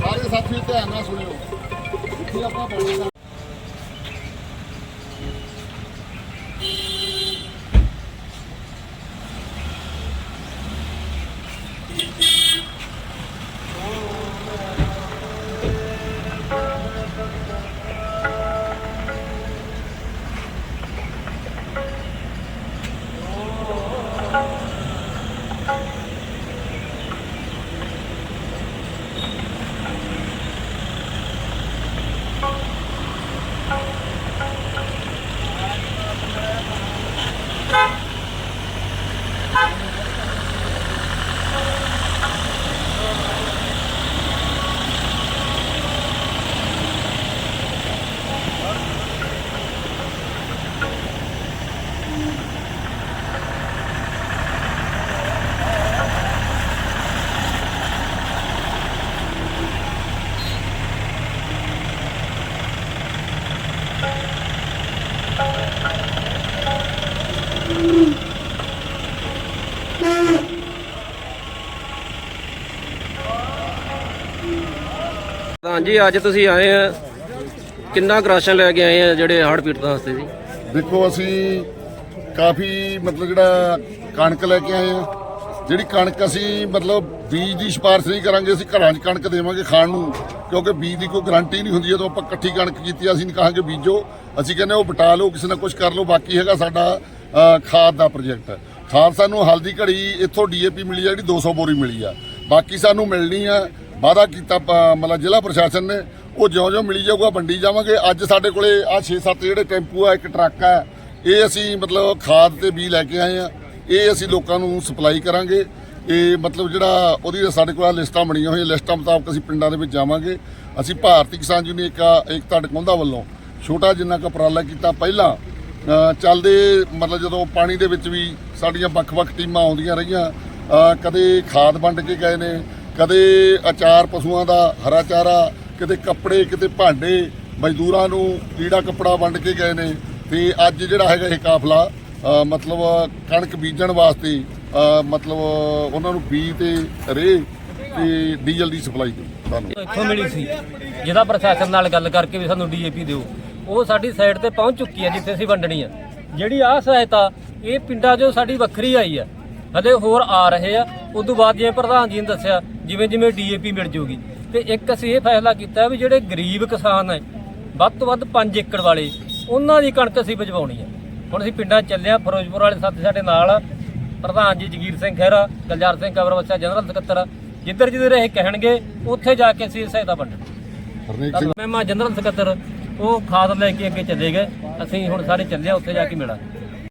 ਸਾਰੇ ਸਾਥੀ ਧਿਆਨ ਨਾਲ ਸੁਣਿਓ ਜਿੱਥੇ ਆਪਾਂ ਬੋਲਦੇ Oh, ਹਾਂਜੀ, ਅੱਜ ਤੁਸੀਂ ਆਏ ਆ। ਕਿੰਨਾ ਰਾਸ਼ਨ ਲੈ ਕੇ ਆਏ ਆ ਜਿਹੜੇ ਹੜ੍ਹ ਪੀੜਤਾਂ ਵਾਸਤੇ ਜੀ? ਦੇਖੋ, ਅਸੀਂ ਕਾਫੀ ਮਤਲਬ ਜਿਹੜਾ ਕਣਕ ਲੈ ਕੇ ਆਏ ਆ। ਜਿਹੜੀ ਕਣਕ ਅਸੀਂ ਮਤਲਬ ਬੀਜ ਦੀ ਸਿਫਾਰਿਸ਼ ਨਹੀਂ ਕਰਾਂਗੇ, ਅਸੀਂ ਘਰਾਂ 'ਚ ਕਣਕ ਦੇਵਾਂਗੇ ਖਾਣ ਨੂੰ। ਕਿਉਂਕਿ ਬੀਜ ਦੀ ਕੋਈ ਗਾਰੰਟੀ ਨਹੀਂ ਹੁੰਦੀ, ਜਦੋਂ ਆਪਾਂ ਇਕੱਠੀ ਕਣਕ ਕੀਤੀ, ਅਸੀਂ ਨਹੀਂ ਕਹਾਂਗੇ ਬੀਜੋ। ਅਸੀਂ ਕਹਿੰਦੇ ਉਹ ਬਟਾ ਲਓ, ਕਿਸੇ ਨਾ ਕੁਝ ਕਰ ਲਓ, ਬਾਕੀ ਹੈਗਾ ਸਾਡਾ ਖਾਦ ਦਾ ਪ੍ਰੋਜੈਕਟ ਖਾਦ ਸਾਨੂੰ ਹਲਦੀ ਘੜੀ ਇੱਥੋਂ ਡੀਏਪੀ ਮਿਲੀ ਆ, ਜਿਹੜੀ 200 ਬੋਰੀ ਮਿਲੀ ਆ। ਬਾਕੀ ਸਾਨੂੰ ਮਿਲਣੀ ਆ, ਵਾਅਦਾ ਕੀਤਾ ਮਤਲਬ ਜ਼ਿਲ੍ਹਾ ਪ੍ਰਸ਼ਾਸਨ ਨੇ, ਉਹ ਜਿਉਂ-ਜਿਉਂ ਮਿਲੀ ਜਾਊਗਾ, ਵੰਡੀ ਜਾਵਾਂਗੇ। ਅੱਜ ਸਾਡੇ ਕੋਲੇ ਆ 6-7 ਜਿਹੜੇ ਟੈਂਪੂ ਆ, ਇੱਕ ਟਰੱਕ ਆ, ਇਹ ਅਸੀਂ ਮਤਲਬ ਖਾਦ ਤੇ ਬੀ ਲੈ ਕੇ ਆਏ ਆ। ਇਹ ਅਸੀਂ ਲੋਕਾਂ ਨੂੰ ਸਪਲਾਈ ਕਰਾਂਗੇ। ਇਹ ਮਤਲਬ ਜਿਹੜਾ ਉਹਦੀ ਸਾਡੇ ਕੋਲ ਲਿਸਟਾਂ ਬਣੀਆਂ ਹੋਈਆਂ, ਲਿਸਟਾਂ ਮੁਤਾਬਕ ਅਸੀਂ ਪਿੰਡਾਂ ਦੇ ਵਿੱਚ ਜਾਵਾਂਗੇ। ਅਸੀਂ ਭਾਰਤੀ ਕਿਸਾਨ ਯੂਨੀਅਨ ਇੱਕ ਏਕਤਾ ਟਕਉਂਦਾ ਵੱਲੋਂ ਛੋਟਾ ਜਿੰਨਾ ਕੁ ਉਪਰਾਲਾ ਕੀਤਾ, ਪਹਿਲਾਂ ਚੱਲਦੇ ਮਤਲਬ ਜਦੋਂ ਪਾਣੀ ਦੇ ਵਿੱਚ ਵੀ ਸਾਡੀਆਂ ਵੱਖ-ਵੱਖ ਟੀਮਾਂ ਆਉਂਦੀਆਂ ਰਹੀਆਂ ਕਦੇ ਖਾਦ ਵੰਡ ਕੇ ਗਏ ਨੇ, ਕਦੇ ਅਚਾਰ ਪਸ਼ੂਆਂ ਦਾ ਹਰਾ ਚਾਰਾ ਕਿਤੇ ਕੱਪੜੇ ਕਿਤੇ ਭਾਂਡੇ, ਮਜ਼ਦੂਰਾਂ ਨੂੰ ਲੀੜਾ ਕੱਪੜਾ ਵੰਡ ਕੇ ਗਏ ਨੇ, ਤੇ ਅੱਜ ਜਿਹੜਾ ਹੈਗਾ ਇਹ ਕਾਫਲਾ ਮਤਲਬ ਕਣਕ ਬੀਜਣ ਵਾਸਤੇ ਮਤਲਬ ਉਹਨਾਂ ਨੂੰ ਬੀਜ ਤੇ ਰੇ ਤੇ ਡੀਜ਼ਲ ਦੀ ਸਪਲਾਈ ਤੁਹਾਨੂੰ ਇੱਥੋਂ ਮਿਲੀ ਸੀ। ਜਿਹਦਾ ਪ੍ਰਸ਼ਾਸਨ ਨਾਲ ਗੱਲ ਕਰਕੇ ਵੀ ਸਾਨੂੰ ਡੀਏਪੀ ਦਿਓ। ਉਹ ਸਾਡੀ ਸਾਈਡ ਤੇ ਪਹੁੰਚ ਚੁੱਕੀ ਹੈ ਜਿੱਥੇ ਅਸੀਂ ਵੰਡਣੀ ਆ ਜਿਹੜੀ ਆ ਸਹਾਇਤਾ ਇਹ ਪਿੰਡਾਂ 'ਚੋਂ ਸਾਡੀ ਵੱਖਰੀ ਆਈ ਆ ਹਲੇ ਹੋਰ ਆ ਰਹੇ ਆ। ਉਸ ਤੋਂ ਬਾਅਦ ਜਿਵੇਂ ਪ੍ਰਧਾਨ ਜੀ ਨੇ ਦੱਸਿਆ ਜਿਵੇਂ ਜਿਵੇਂ ਡੀਏਪੀ ਮਿਲ ਜੂਗੀ। ਤੇ ਇੱਕ ਅਸੀਂ ਇਹ ਫੈਸਲਾ ਕੀਤਾ ਵੀ ਜਿਹੜੇ ਗਰੀਬ ਕਿਸਾਨ ਹੈ ਵੱਧ ਤੋਂ ਵੱਧ 5 ਏਕੜ ਵਾਲੇ ਉਹਨਾਂ ਦੀ ਕਣਕ ਅਸੀਂ ਭਜਵਾਉਣੀ ਹੈ। ਹੁਣ ਅਸੀਂ ਪਿੰਡਾਂ 'ਚ ਚੱਲੇ ਆ ਫਿਰੋਜ਼ਪੁਰ ਵਾਲੇ ਸਾਥੀ ਸਾਡੇ ਨਾਲ ਆ। ਪ੍ਰਧਾਨ ਜੀ ਜਗੀਰ ਸਿੰਘ ਖਹਿਰਾ ਗਲਜਾਰ ਸਿੰਘ ਕਬਰਵੱਸਾ ਜਨਰਲ ਸਕੱਤਰ ਜਿੱਧਰ ਜਿੱਧਰ ਇਹ ਕਹਿਣਗੇ ਉੱਥੇ ਜਾ ਕੇ ਅਸੀਂ ਸਹਾਇਤਾ ਵੰਡਣੀ। ਮੈਂ ਮਾ ਜਨਰਲ ਸਕੱਤਰ। ਉਹ ਖਾਦ ਲੈ ਕੇ ਅੱਗੇ ਚਲੇ ਗਏ। ਅਸੀਂ ਹੁਣ ਸਾਰੇ ਚੱਲਿਆ ਉੱਥੇ ਜਾ ਕੇ ਮਿਲਾਂਗੇ